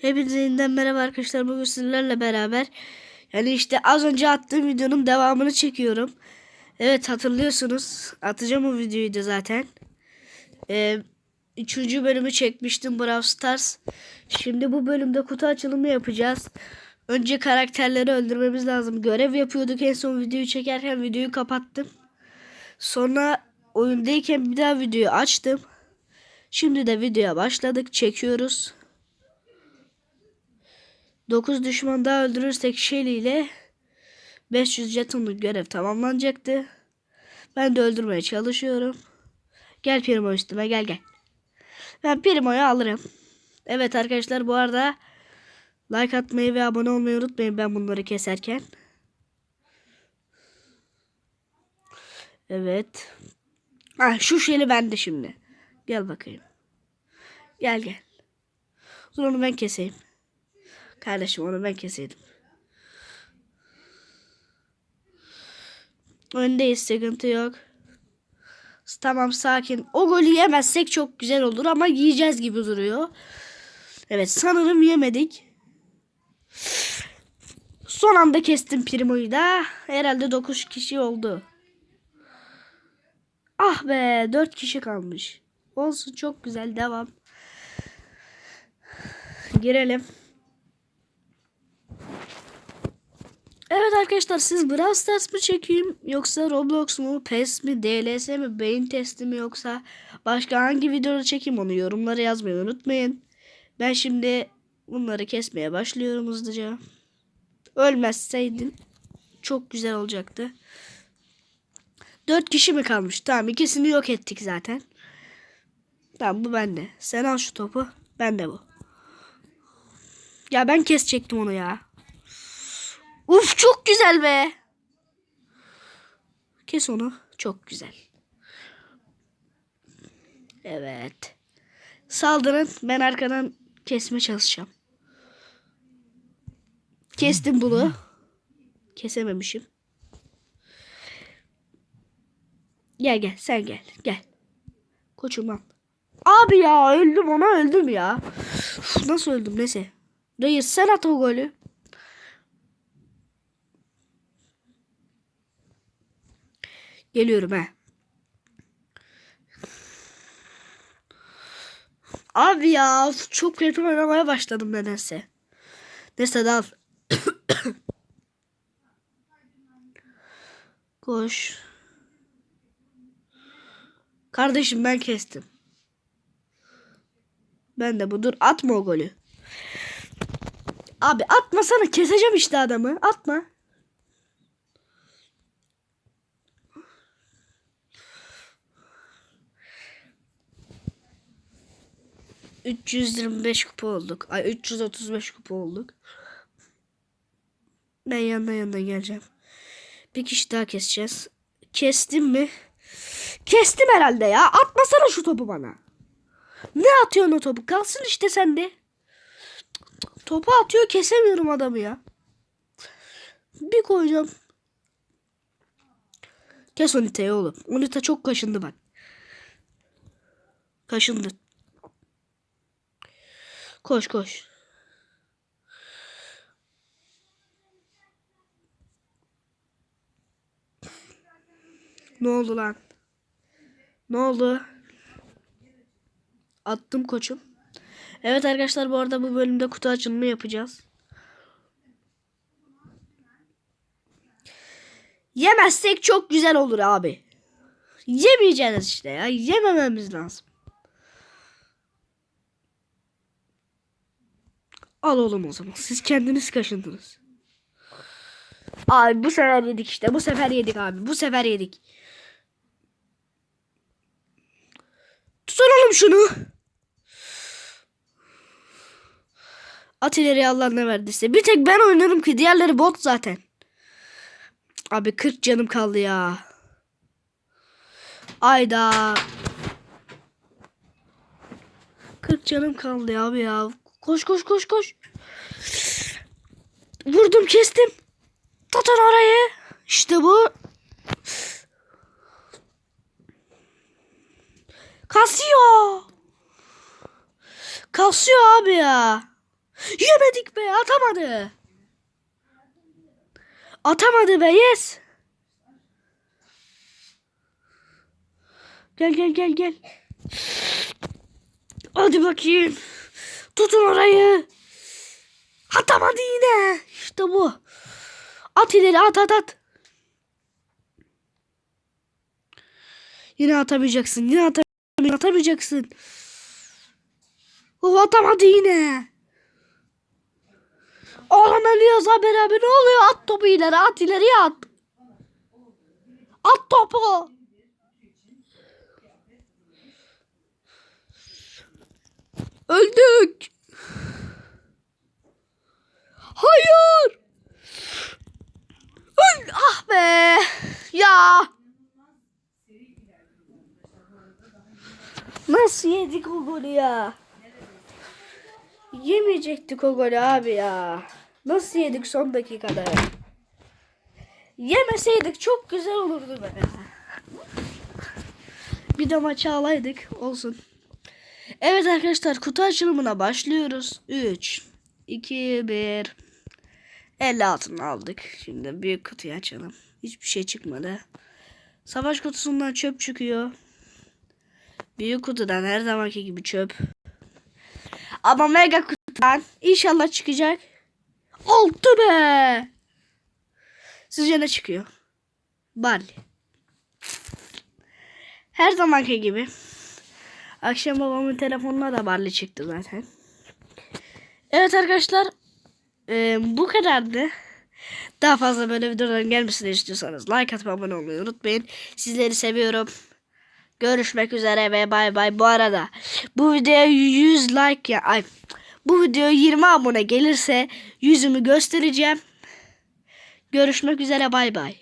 Hepinize yeniden merhaba arkadaşlar. Bugün sizlerle beraber yani işte az önce attığım videonun devamını çekiyorum. Evet hatırlıyorsunuz. Atacağım o videoyu da zaten. Ee, üçüncü bölümü çekmiştim Brawl Stars. Şimdi bu bölümde kutu açılımı yapacağız. Önce karakterleri öldürmemiz lazım. Görev yapıyorduk en son videoyu çekerken videoyu kapattım. Sonra oyundayken bir daha videoyu açtım. Şimdi de videoya başladık. Çekiyoruz. 9 düşman daha öldürürsek Shelly ile 500 jetonluk görev tamamlanacaktı. Ben de öldürmeye çalışıyorum. Gel Primo üstüme gel gel. Ben Primo'yu alırım. Evet arkadaşlar bu arada like atmayı ve abone olmayı unutmayın ben bunları keserken. Evet. Ha şu Shelly bende şimdi. Gel bakayım. Gel gel. Dur onu ben keseyim. Kardeşim onu ben keseydim. Öndeyiz sıkıntı yok. Tamam sakin. O golü yemezsek çok güzel olur ama yiyeceğiz gibi duruyor. Evet sanırım yemedik. Son anda kestim Primo'yu da. Herhalde 9 kişi oldu. Ah be 4 kişi kalmış. Olsun çok güzel devam. Girelim. Evet arkadaşlar siz Brawl Stars mı çekeyim yoksa Roblox mu, PES mi, DLS mi, beyin testi mi yoksa başka hangi videoda çekeyim onu yorumlara yazmayı unutmayın. Ben şimdi bunları kesmeye başlıyorum hızlıca. Ölmezseydin çok güzel olacaktı. Dört kişi mi kalmış? Tamam ikisini yok ettik zaten. Tamam bu bende. Sen al şu topu. Ben de bu. Ya ben kesecektim onu ya. Uf çok güzel be. Kes onu. Çok güzel. Evet. Saldırın. Ben arkadan kesme çalışacağım. Kestim bunu. Kesememişim. Gel gel sen gel. Gel. Koçum al. Abi ya öldüm ona öldüm ya. Uf, nasıl öldüm neyse. Reis sen at o golü. Geliyorum he. Abi ya çok kötü oynamaya başladım nedense. Neyse dal. Koş. Kardeşim ben kestim. Ben de budur. Atma o golü. Abi atmasana keseceğim işte adamı. Atma. ...325 kupa olduk. Ay 335 kupa olduk. Ben yandan yandan geleceğim. Bir kişi daha keseceğiz. Kestim mi? Kestim herhalde ya. Atmasana şu topu bana. Ne atıyorsun o topu? Kalsın işte sende. Topu atıyor kesemiyorum adamı ya. Bir koyacağım. Kes Onita'yı oğlum. Onita çok kaşındı bak. Kaşındı. Koş koş. Ne oldu lan? Ne oldu? Attım koçum. Evet arkadaşlar bu arada bu bölümde kutu açılımı yapacağız. Yemezsek çok güzel olur abi. Yemeyeceğiz işte ya. Yemememiz lazım. Al oğlum o zaman. Siz kendiniz kaşındınız. Abi bu sefer yedik işte. Bu sefer yedik abi. Bu sefer yedik. Tutalım şunu. At ileriye Allah ne verdiyse. Bir tek ben oynarım ki. Diğerleri bot zaten. Abi 40 canım kaldı ya. Ayda. 40 canım kaldı abi ya. Koş koş koş koş. Vurdum kestim. Tutun orayı. İşte bu. Kasıyor. Kasıyor abi ya. Yemedik be atamadı. Atamadı be yes. Gel gel gel gel. Hadi bakayım. Tutun orayı. Atamadı yine. İşte bu. At ileri at at at. Yine atamayacaksın. Yine atamayacaksın. atamayacaksın. Oh atamadı yine. Oğlum ölüyoruz beraber. Ne oluyor? At topu ileri. At ileriye at. At topu. Öldük. Hayır. Öl ah be. Ya. Nasıl yedik o golü ya? Yemeyecektik o golü abi ya. Nasıl yedik son dakikada? Yemeseydik çok güzel olurdu be. Bir de maçı alaydık. Olsun. Evet arkadaşlar kutu açılımına başlıyoruz. 3, 2, 1. 50 altın aldık. Şimdi büyük kutuyu açalım. Hiçbir şey çıkmadı. Savaş kutusundan çöp çıkıyor. Büyük kutudan her zamanki gibi çöp. Ama mega kutudan inşallah çıkacak. Oldu be. Sizce ne çıkıyor? Bal. Her zamanki gibi. Akşam babamın telefonuna da barley çıktı zaten. Evet arkadaşlar. eee, bu kadardı. Daha fazla böyle videoların gelmesini istiyorsanız like atıp abone olmayı unutmayın. Sizleri seviyorum. Görüşmek üzere ve bay bay. Bu arada bu videoya 100 like ya ay bu videoya 20 abone gelirse yüzümü göstereceğim. Görüşmek üzere bay bay.